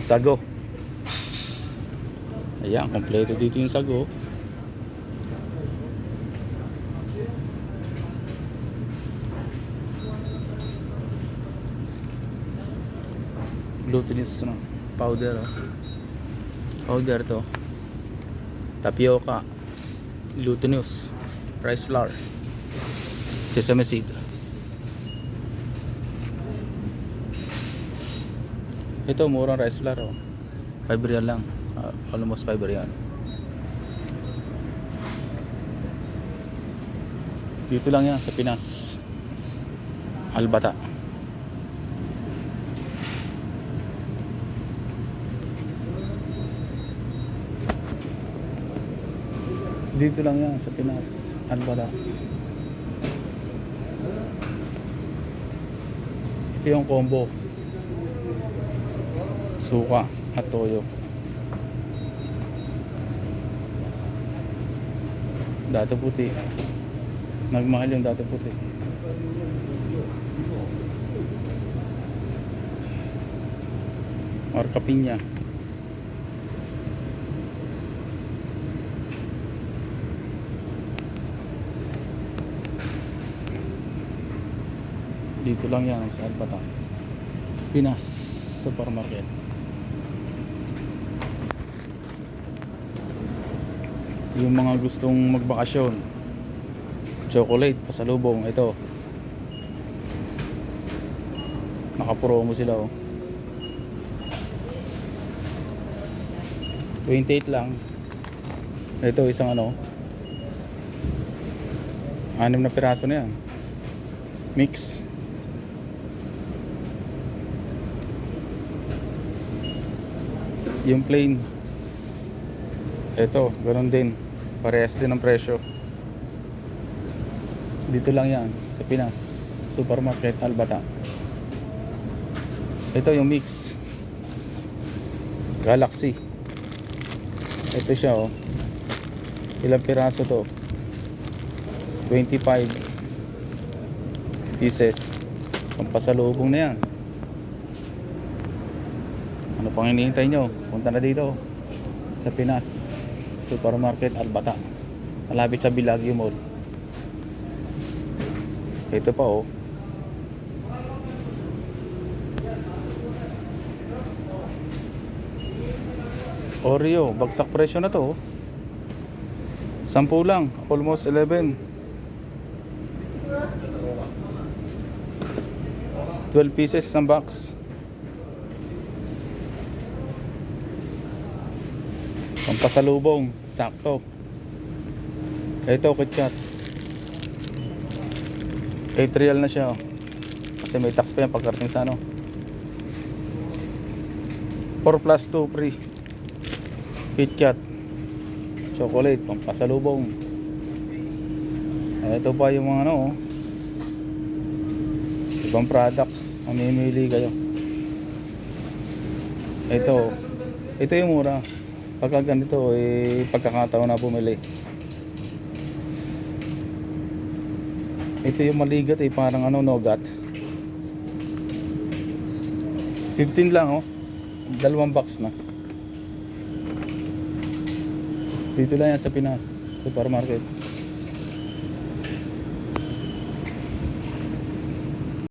Sago. Ayan, kompleto dito yung sago. Glutinous no, powder. Oh. Powder to. Tapioca. Glutinous. Rice flour. Sesame seed. Ito, murang rice flour. Oh. 5 real lang. Ah, almost 5 real. Dito lang yan sa Pinas. Albata. Dito lang yan sa Pinas. Albata. Ito yung combo. Suka at toyo. Dati puti. Nagmahal yung dati puti. Marca Piña. Dito lang yan sa Albata. Pinas Supermarket. Yung mga gustong magbakasyon. Chocolate, pasalubong. Ito. Nakapromo sila oh. 28 lang. Ito isang ano. Anim na piraso na yan. Mix. Yung plain. Ito, ganun din. Parehas din ang presyo. Dito lang yan, sa Pinas. Supermarket Albata. Ito yung mix. Galaxy. Ito siya oh. Ilang piraso to? 25 pieces. Pampasalubong na yan. Ano pang hinihintay nyo? Punta na dito sa Pinas Supermarket Albata. Malapit sa Bilagyo Mall. Ito pa oh. Oreo, bagsak presyo na to. oh. Sampu lang, almost 11. 12 pieces isang box. Pampasalubong, sakto. Ito, KitKat. 8 real na siya. oh. Kasi may tax pa yan pagkarating sa ano. 4 plus 2 free. KitKat. Chocolate, pampasalubong. Ito pa yung mga ano. oh. Ibang product. Mamimili kayo. Ito. Ito yung mura. Pagka ganito, eh, pagkakataon na bumili. Ito yung maligat eh, parang ano, nogat. 15 lang oh. Dalawang box na. Dito lang yan sa Pinas, supermarket.